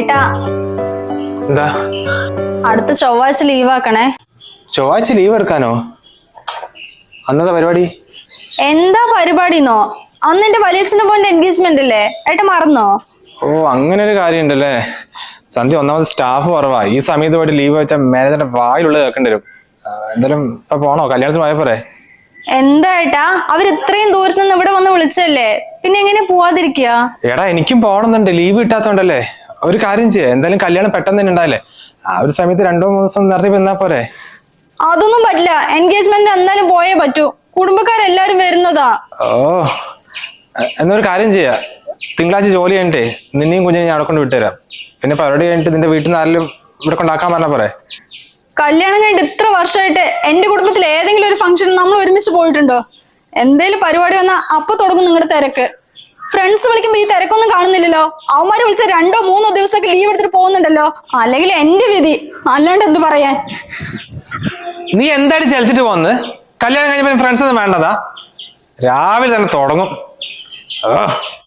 ഏട്ടാ. എന്താ? അടുത്ത ചൊവ്വാഴ്ച ലീവ് ആക്കണേ. ചൊവ്വാഴ്ച ലീവ് എടുക്കാനോ? അന്നത്തെ പരിപാടി? എന്താ പരിപാടിന്നോ? അന്ന് എന്റെ വലിയച്ഛന്റെ പോയിന്റ് എൻഗേജ്മെന്റ് അല്ലേ ഏട്ട മറന്നോ? ഓ അങ്ങനെ ഒരു കാര്യം ഉണ്ടല്ലേ സന്ധ്യ ഒന്നാമത് സ്റ്റാഫ് കുറവാ. ഈ സമയത്ത് പോയിട്ട് ലീവ് വെച്ചാൽ മാനേജറിന്റെ വായിലുള്ളത് കേൾക്കേണ്ടി വരും. ആ, എന്തായാലും ഇപ്പൊ പോണോ? കല്യാണത്തിന് പോയ പോരെ? എന്താ ഏട്ടാ? അവർ ഇത്രയും ദൂരത്ത് നിന്ന് ഇവിടെ വന്ന് വിളിച്ചല്ലേ പിന്നെ എങ്ങനെ പോവാതിരിക്കുക എടാ എനിക്കും പോകണമെന്നുണ്ട് ലീവ് കിട്ടാത്തോണ്ടല്ലേ. ഒരു കാര്യം ചെയ്യാം. എന്തായാലും കല്യാണം പെട്ടെന്ന് തന്നെ ഉണ്ടായില്ലേ ആ ഒരു സമയത്ത് രണ്ടോ മൂന്നോ ദിവസം നേരത്തെ വന്നാ പോരെ? അതൊന്നും പറ്റില്ല. എൻഗേജ്മെന്റ് എന്തായാലും പോയേ പറ്റൂ. കുടുംബക്കാരെല്ലാരും വരുന്നതാ. ഓ. എന്നൊരു കാര്യം ചെയ്യാ. തിങ്കളാഴ്ച ജോലി കഴിഞ്ഞിട്ടേ നിന്നെയും കുഞ്ഞിനെ ഞാൻ അവിടെ കൊണ്ട് വിട്ടുതരാം. പിന്നെ പരിപാടി കഴിഞ്ഞിട്ട് നിന്റെ വീട്ടിൽ നിന്ന് ആരെങ്കിലും ഇവിടെ കൊണ്ടാക്കാൻ പറഞ്ഞാ പോരെ? കല്യാണം കഴിഞ്ഞിട്ട് ഇത്ര വർഷമായിട്ട് എന്റെ കുടുംബത്തിൽ ഏതെങ്കിലും ഒരു ഫംഗ്ഷൻ നമ്മൾ ഒരുമിച്ച് പോയിട്ടുണ്ടോ? എന്തേലും പരിപാടി വന്നാ അപ്പൊ തുടങ്ങും നിങ്ങളുടെ തിരക്ക്. ഫ്രണ്ട്സ് വിളിക്കുമ്പോ ഈ തിരക്കൊന്നും കാണുന്നില്ലല്ലോ. അവന്മാര് വിളിച്ച രണ്ടോ മൂന്നോ ദിവസമൊക്കെ ലീവ് എടുത്തിട്ട് പോകുന്നുണ്ടല്ലോ. അല്ലെങ്കിൽ എന്റെ വിധി. അല്ലാണ്ട് എന്ത് പറയാൻ? നീ എന്തായാലും ചലിച്ചിട്ട് പോന്ന് കല്യാണം കഴിഞ്ഞ ഫ്രണ്ട്സ് ഒന്നും വേണ്ടതാ? രാവിലെ തന്നെ തുടങ്ങും. ഓ.